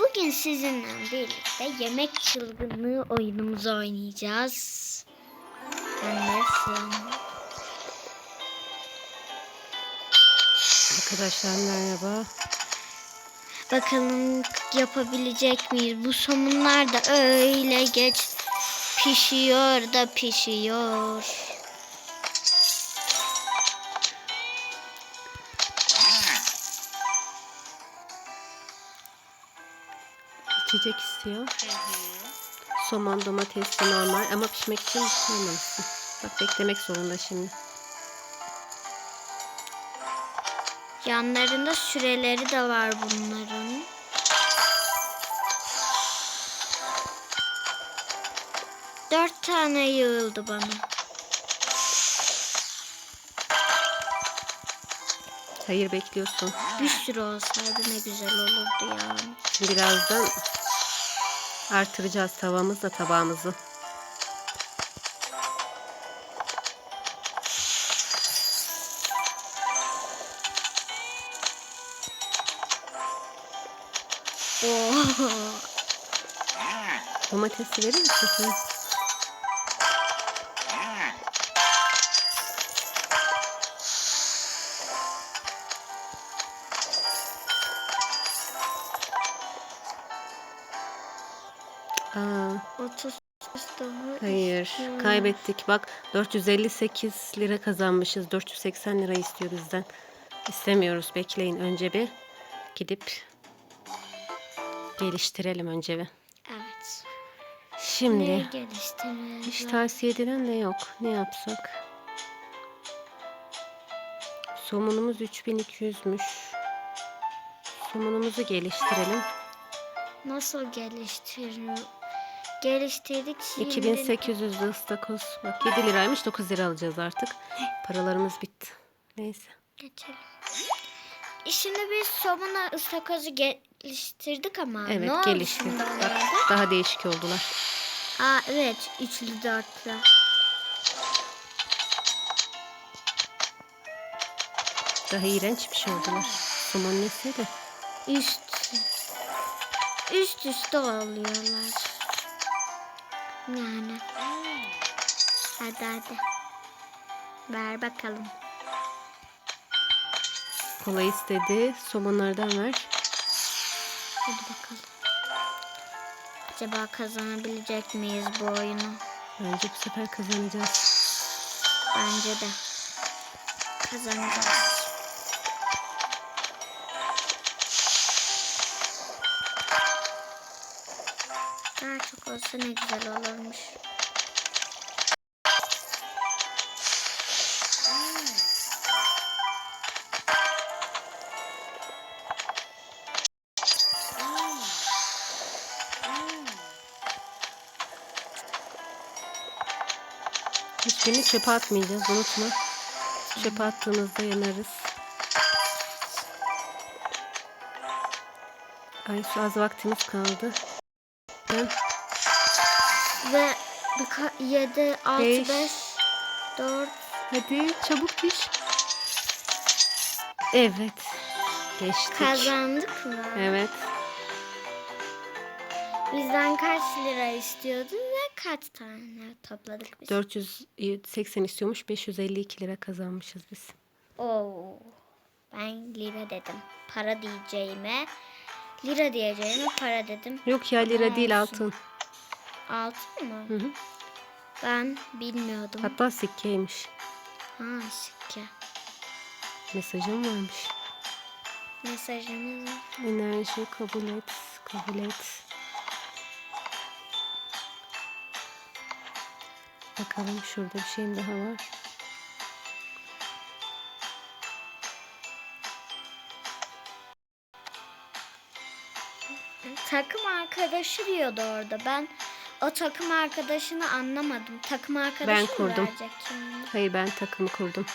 Bugün sizinle birlikte yemek çılgınlığı oyunumuzu oynayacağız. Anlasın. Arkadaşlar merhaba. Bakalım yapabilecek miyiz? Bu somunlar da öyle geç pişiyor da pişiyor. İçecek istiyor. Somon domatesli normal ama pişmek için koymamışsın. Bak beklemek zorunda şimdi. Yanlarında süreleri de var bunların. Dört tane yığıldı bana. Hayır bekliyorsun. Bir sürü olsaydı ne güzel olurdu ya. Şimdi birazdan artıracağız tavamızla tabağımızı. Oo. Domatesi verir misin Aa, 30 daha hayır kaybettik. Bak 458 lira kazanmışız. 480 lira istiyor bizden. İstemiyoruz. Bekleyin önce bir gidip geliştirelim önce bir. Evet. Şimdi Neyi geliştireceğiz? hiç tavsiye edilen de yok. Ne yapsak? Somunumuz 3200'müş. Somunumuzu geliştirelim. Nasıl geliştiriyor? Geliştirdik şimdi. 2800 lira ıstakoz. Bak 7 liraymış 9 lira alacağız artık. Paralarımız bitti. Neyse. Geçelim. Şimdi biz somuna ıstakozu geliştirdik ama Evet ne oldu gelişti. şimdi Bak daha değişik oldular. Aa evet üçlü dörtlü. Daha iğrenç bir şey oldular. Somon nesi de. Üst. Üst üste oluyorlar. Yani. Hadi hadi. Ver bakalım. Kola istedi. Somonlardan ver. Hadi bakalım. Acaba kazanabilecek miyiz bu oyunu? Bence bu sefer kazanacağız. Bence de. Kazanacağız. Çok olsa ne güzel olurmuş. Hiçbirini çöpe atmayacağız unutma. Çöpe attığımızda yanarız. Ay şu az vaktimiz kaldı. Ben Ve 7, 6, Beş. 5, 4, hadi çabuk piş. Evet. Geçtik. kazandık mı? Evet. Bizden kaç lira istiyordu ve kaç tane topladık biz? 480 istiyormuş. 552 lira kazanmışız biz. Oo. Ben lira dedim. Para diyeceğime lira diyeceğime para dedim. Yok ya lira değil Olsun. altın. Altın mı? Hı hı. Ben bilmiyordum. Hatta sikkeymiş. Ha sikke. Mesajım varmış. Mesajımız var. Enerji kabul et. Kabul et. Bakalım şurada bir şeyim daha var. Takım arkadaşı diyordu orada. Ben o takım arkadaşını anlamadım. Takım arkadaşı mı kurdum. Hayır ben takımı kurdum.